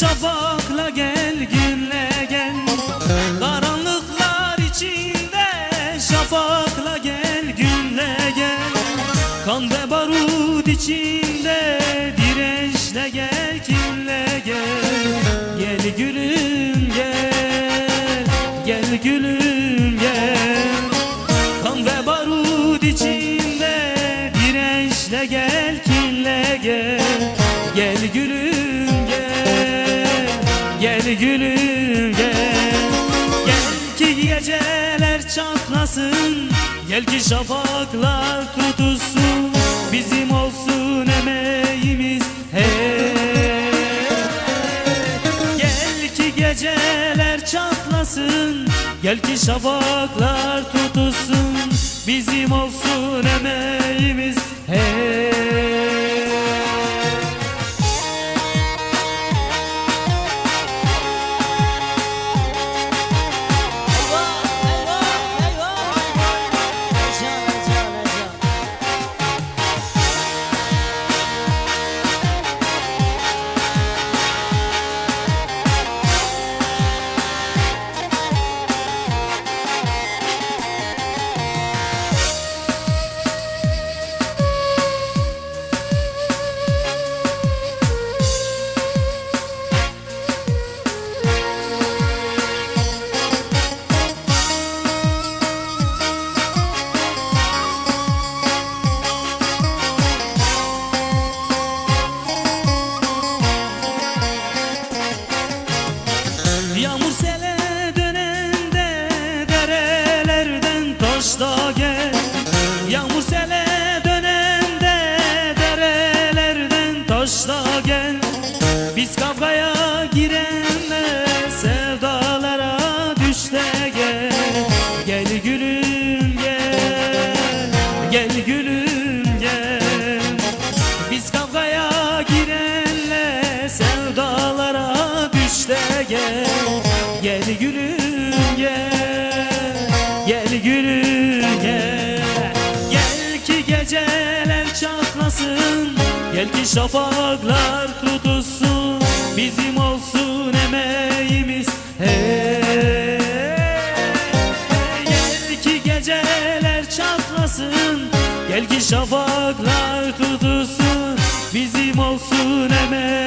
Şafakla gel günle gel. Karanlıklar içinde Şafakla gel günle gel. Kan ve barut içinde Dirençle gel kinle gel. Gel gülüm gel. Gel gülüm gel. Kan ve barut içinde Dirençle gel kinle gel. Gel gülüm gel. Gel ki geceler çatlasın. Gel ki şafaklar tutulsun. Bizim olsun emeğimiz hey Gel ki geceler çatlasın. Gel ki şafaklar tutulsun. Bizim olsun emeğimiz hey taşla gel. Biz kavgaya girenle sevdalara düş gel. Gel gülüm gel Gel gülüm gel. Biz kavgaya girenle sevdalara düş gel. Gel gülüm gel Gel gülüm gel. Gel ki geceler çatlasın Gel ki şafaklar tutuşsun Bizim olsun emeğimiz hey, hey. Gel ki geceler çatlasın Gel ki şafaklar tutuşsun Bizim olsun emeğimiz